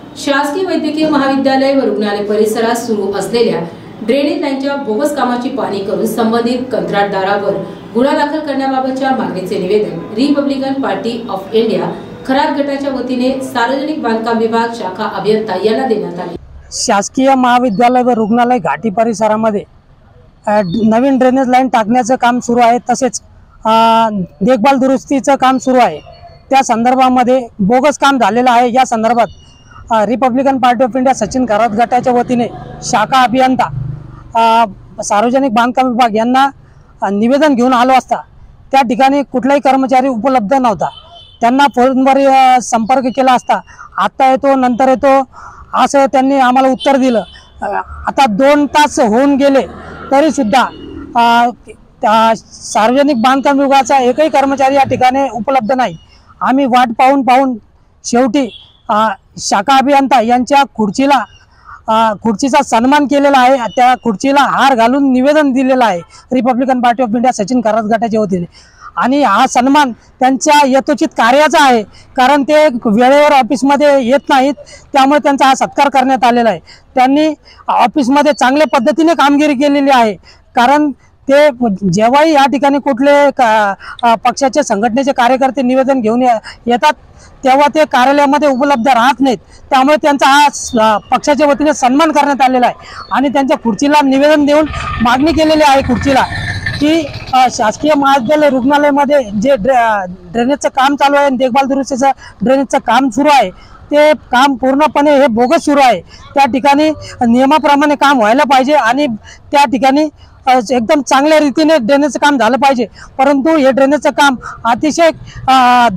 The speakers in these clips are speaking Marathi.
शासकीय वैद्यकीय महाविद्यालय व रुग्णालय परिसरात सुरू असलेल्या ड्रेनेज लाईनच्या बोगस कामाची पाहणी करून संबंधित कंत्राटदारावर गुन्हा दाखल करण्याबाबतच्या मागणीचे निवेदन रिपब्लिकन पार्टी ऑफ इंडिया खराब गटाच्या वतीने सार्वजनिक बांधकाम विभाग शाखा अभियंता यांना देण्यात आले. शासकीय महाविद्यालय व रुग्णालय घाटी परिसरामध्ये नवीन ड्रेनेज लाईन टाकण्याचं काम सुरू आहे तसेच देखभाल दुरुस्तीचं काम सुरू आहे. त्या संदर्भामध्ये बोगस काम झालेलं आहे. या संदर्भात Republican Party of India Sachin Kharat गटाच्या वतीने शाखा अभियंता सार्वजनिक बांधकाम विभाग यांना निवेदन घेऊन आलो असता त्या ठिकाणी कुठलाही कर्मचारी उपलब्ध नव्हता. त्यांना फोनवर संपर्क केला असता आत्ता येतो नंतर येतो असं त्यांनी आम्हाला उत्तर दिलं. आता दोन तास होऊन गेले तरीसुद्धा सार्वजनिक बांधकाम विभागाचा एकही कर्मचारी या ठिकाणी उपलब्ध नाही. आम्ही वाट पाहून पाहून शेवटी शाखा अभियंता यांच्या खुर्चीला खुर्चीचा सन्मान केलेला आहे. त्या खुर्चीला हार घालून निवेदन दिलेलं आहे. Republican Party of India Sachin Kharat गटाचे वतीने. आणि हा सन्मान त्यांच्या यथोचित कार्याचा आहे. कारण ते वेळेवर ऑफिसमध्ये येत नाहीत. त्यामुळे त्यांचा हा सत्कार करण्यात आलेला आहे. त्यांनी ऑफिसमध्ये चांगल्या पद्धतीने कामगिरी केलेली आहे. कारण ते जेव्हाही या ठिकाणी कुठले का- पक्षाचे संघटनेचे कार्यकर्ते निवेदन घेऊन ये- येतात तेव्हा ते कार्यालयामध्ये उपलब्ध राहत नाहीत. त्यामुळे त्यांचा हा स- पक्षाच्या वतीने सन्मान करण्यात आलेला आहे. आणि त्यांच्या खुर्चीला निवेदन देऊन मागणी केलेली आहे खुर्चीला की शासकीय महाविद्यालय रुग्णालयामध्ये जे ड्रे ड्रेनेजचं काम चालू आहे आणि देखभाल दुरुस्तीचं ड्रेनेजचं काम सुरू आहे ते काम पूर्णपणे हे बोगस सुरू आहे. त्या ठिकाणी नियमाप्रमाणे काम व्हायला पाहिजे आणि त्या ठिकाणी एकदम चांगल्या रीतीने ड्रेनेजचं काम झालं पाहिजे. परंतु हे ड्रेनेजचं काम अतिशय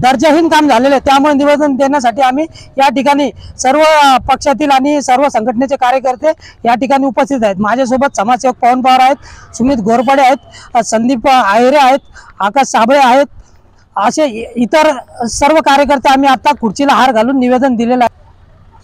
दर्जाहीन काम झालेलं आहे. त्यामुळे निवेदन देण्यासाठी आम्ही या ठिकाणी सर्व पक्षातील आणि सर्व संघटनेचे कार्यकर्ते या ठिकाणी उपस्थित आहेत. माझ्यासोबत समाजसेवक पवन पवार आहेत सुमित घोरपडे आहेत संदीप आहिरे आहेत आकाश साबळे आहेत. असे इतर सर्व कार्यकर्ते आम्ही आता खुर्चीला हार घालून निवेदन दिलेलं आहे.